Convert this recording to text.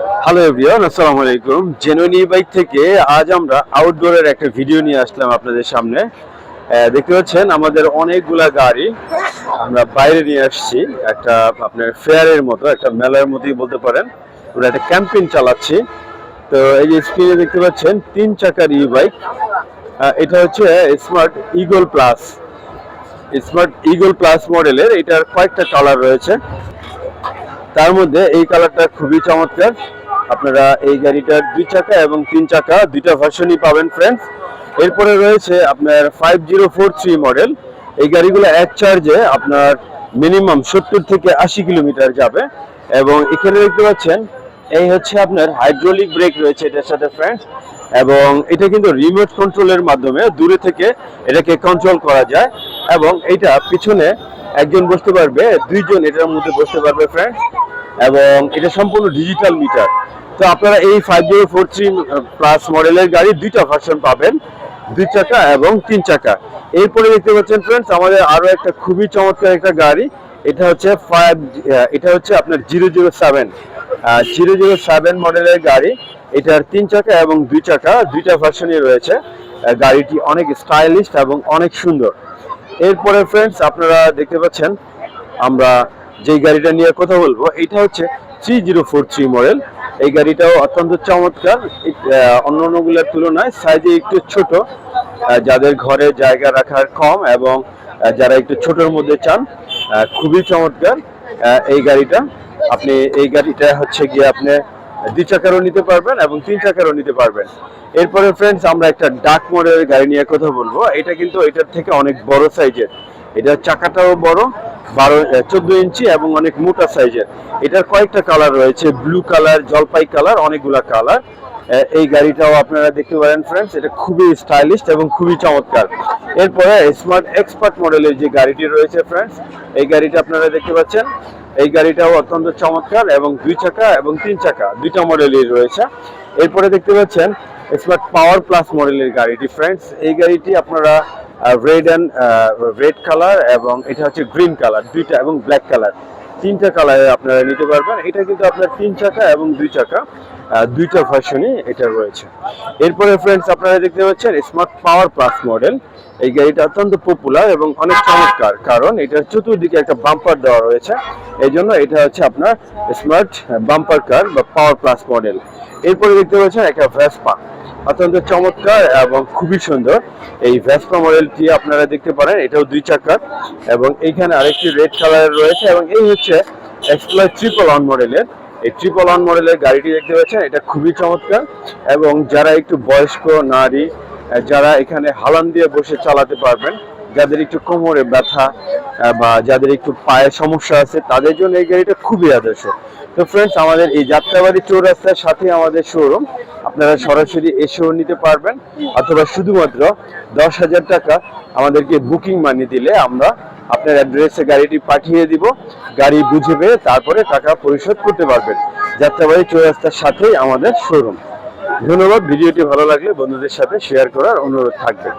Hello everyone আসসালামু আলাইকুম genuine bike থেকে আজ আমরা আউটডোরের একটা ভিডিও নিয়ে আসলাম আপনাদের সামনে। দেখতে পাচ্ছেন, আমাদের অনেকগুলা গাড়ি আমরা বাইরে নিয়ে আসছি। একটা আপনার ফেয়ারের মতো, একটা মেলার মতোই বলতে পারেন। আমরা একটা ক্যাম্পেইন চালাচ্ছি। তো এই যে স্ক্রিনে দেখতে পাচ্ছেন, তিন চাকার ই বাইক এটা হচ্ছে smart eagle plus smart eagle plus মডেলের এটার কয়েকটা কালার রয়েছে। তার মধ্যে এই কালারটা খুবই চমৎকার। আপনারা এই গাড়িটার দুই চাকা এবং তিন চাকা দুইটা ভার্সনই পাবেন ফ্রেন্ডস এরপরে রয়েছে আপনার five zero four three model এই গাড়িগুলো এক চার্জে আপনার মিনিমাম সত্তর থেকে আশি কিলোমিটার যাবে। এবং এখানে দেখতে পাচ্ছেন, এই হচ্ছে আপনার হাইড্রোলিক ব্রেক রয়েছে এটার সাথে ফ্রেন্ডস এবং এটা কিন্তু রিমোট কন্ট্রোলের মাধ্যমে দূরে থেকে এটাকে কন্ট্রোল করা যায়। এবং এটা পিছনে একজন বসতে পারবে, দুইজন, এটার মধ্যে বসতে পারবে ফ্রেন্ড এবং এটা সম্পূর্ণ ডিজিটাল মিটার তো আপনারা এই five zero four three plus মডেলের গাড়ি দুইটা ভার্সন পাবেন, দুই চাকা এবং তিন চাকা। এরপরে দেখতে পাচ্ছেন ফ্রেন্ডস আমাদের আরও একটা খুবই চমৎকার একটা গাড়ি, এটা হচ্ছে ফাইভ এটা হচ্ছে আপনার zero zero seven zero zero seven মডেলের গাড়ি। এটার তিন চাকা এবং দুই চাকা, দুইটা ভার্সনই রয়েছে। গাড়িটি অনেক স্টাইলিশ এবং অনেক সুন্দর। এরপরে ফ্রেন্ডস আপনারা দেখতে পাচ্ছেন, আমরা যেই গাড়িটা নিয়ে কথা বলব, এটা হচ্ছে three zero four three model এই গাড়িটাও অত্যন্ত চমৎকার। অন্য অন্যগুলোর তুলনায় সাইজে একটু ছোট যাদের ঘরে জায়গা রাখার কম এবং যারা একটু ছোটর মধ্যে চান খুবই চমৎকার এই গাড়িটা। আপনি এই গাড়িটা হচ্ছে গিয়ে আপনি দুই চাকারও নিতে পারবেন এবং তিন চাকারও নিতে পারবেন। এরপরে ফ্রেন্ডস আমরা একটা ডাক মডেলের গাড়ি নিয়ে কথা বলব। এটা কিন্তু এটার থেকে অনেক বড় সাইজের এটার চাকাটাও বড়, বারো চোদ্দ ইঞ্চি এবং অনেক মোটা সাইজের এটার কয়েকটা কালার রয়েছে ব্লু কালার জলপাই কালার অনেকগুলা কালার এই গাড়িটাও আপনারা দেখতে পারেন ফ্রেন্ডস এটা খুবই স্টাইলিশ এবং খুবই চমৎকার। এরপরে স্মার্ট এক্সপার্ট মডেলের যে গাড়িটি রয়েছে ফ্রেন্ডস এই গাড়িটা আপনারা দেখতে পাচ্ছেন। এই গাড়িটাও অত্যন্ত চমৎকার এবং দুই চাকা এবং তিন চাকা, দুইটা মডেলই রয়েছে। এরপরে দেখতে পাচ্ছেন স্মার্ট পাওয়ার প্লাস মডেলের গাড়িটি ফ্রেন্ডস এই গাড়িটি আপনারা রেড অ্যান্ড রেড কালার এবং এটা হচ্ছে গ্রিন কালার দুইটা এবং ব্ল্যাক কালার তিনটা কালারে আপনারা নিতে পারবেন। এটা কিন্তু আপনার তিন চাকা এবং দুই চাকা দুইটা ভার্সনই এটা রয়েছে। এরপরে ফ্রেন্ডস আপনারা দেখতে পাচ্ছেন স্মার্ট পাওয়ার প্লাস মডেল এই গাড়িটা অত্যন্ত পপুলার এবং অনেক চমৎকার। কারণ এটার চতুর্দিকে একটা বাম্পার দেওয়া রয়েছে। এই জন্য এটা হচ্ছে আপনার স্মার্ট বাম্পার কার বা পাওয়ার প্লাস মডেল এরপরে দেখতে পাচ্ছেন একটা ভেসপা অত্যন্ত চমৎকার এবং খুবই সুন্দর। এই ভেসপা মডেলটি আপনারা দেখতে পারেন, এটাও দুই চাকার এবং এইখানে আরেকটি রেড কালারের রয়েছে এবং এই হচ্ছে এক্সপ্লোর ট্রিপল অন মডেলের এই ট্রিপল অন মডেলের গাড়িটি দেখতে পাচ্ছেন, এটা খুবই চমৎকার এবং যারা একটু বয়স্ক নারী যারা এখানে হালান দিয়ে বসে চালাতে পারবেন, যাদের একটু কোমরে ব্যথা বা যাদের একটু পায়ে সমস্যা আছে, তাদের জন্য এই গাড়িটা খুবই আদর্শ। তো ফ্রেন্ডস আমাদের এই যাত্রাবাড়ি চৌরাস্তার সাথে আমাদের শোরুম আপনারা সরাসরি এসেও নিতে পারবেন, অথবা শুধুমাত্র দশ হাজার টাকা আমাদেরকে বুকিং মানি দিলে আমরা আপনার অ্যাড্রেসে গাড়িটি পাঠিয়ে দিব। গাড়ি বুঝে পেয়ে তারপরে টাকা পরিশোধ করতে পারবেন। যাত্রাবাড়ি চৌরাস্তার সাথেই আমাদের শোরুম ধন্যবাদ, ভিডিওটি ভালো লাগলে বন্ধুদের সাথে শেয়ার করার অনুরোধ থাকবে।